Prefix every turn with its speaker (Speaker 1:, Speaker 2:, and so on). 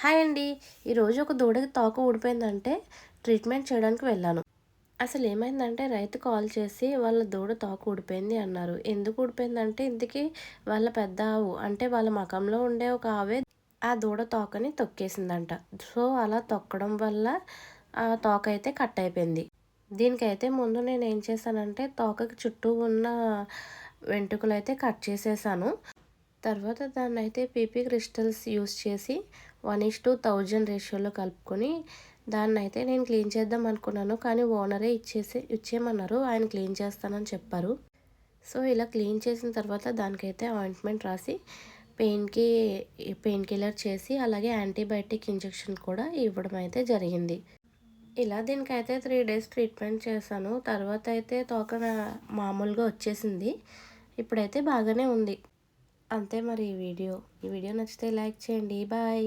Speaker 1: Hi అండి. ఈరోజు ఒక దూడకి తోక ఊడిపోయిందంటే ట్రీట్మెంట్ చేయడానికి వెళ్ళాను. అసలు ఏమైందంటే రైతు కాల్ చేసి వాళ్ళ దూడ తోక ఊడిపోయింది అన్నారు. ఎందుకు ఊడిపోయిందంటే ఇందుకే వాళ్ళ పెద్ద ఆవు అంటే వాళ్ళ మకంలో ఉండే ఒక ఆవే ఆ దూడ తోకని తొక్కేసిందంట. సో అలా తొక్కడం వల్ల ఆ తోక అయితే కట్ అయిపోయింది. దీనికైతే ముందు నేను ఏం చేశానంటే తోకకి చుట్టూ ఉన్న వెంట్రుకలు అయితే కట్ చేసేసాను. తర్వాత దాన్ని అయితే పీపీ క్రిస్టల్స్ యూస్ చేసి వన్ ఇస్ టూ థౌజండ్ రేషియోలో కలుపుకొని దాన్ని అయితే నేను క్లీన్ చేద్దాం అనుకున్నాను కానీ ఓనరే ఇచ్చేసి ఇచ్చేయమన్నారు. ఆయన క్లీన్ చేస్తానని చెప్పారు. సో ఇలా క్లీన్ చేసిన తర్వాత దానికైతే ఆయింట్మెంట్ రాసి పెయిన్కి పెయిన్ కిల్లర్ చేసి అలాగే యాంటీబయాటిక్ ఇంజెక్షన్ కూడా ఇవ్వడం అయితే జరిగింది. ఇలా దీనికైతే త్రీ డేస్ ట్రీట్మెంట్ చేశాను. తర్వాత అయితే తోక మామూలుగా వచ్చేసింది. ఇప్పుడైతే బాగానే ఉంది. అంతే మరి ఈ వీడియో. ఈ వీడియో నచ్చితే లైక్ చేయండి. బాయ్.